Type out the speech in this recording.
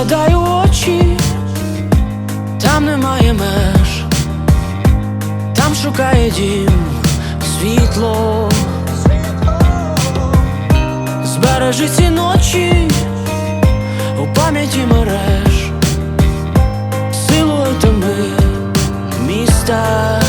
заглядай у очі, там немає меж, там шукає дім світло, збережи ці ночі у пам'яті мереж, силою теми міста.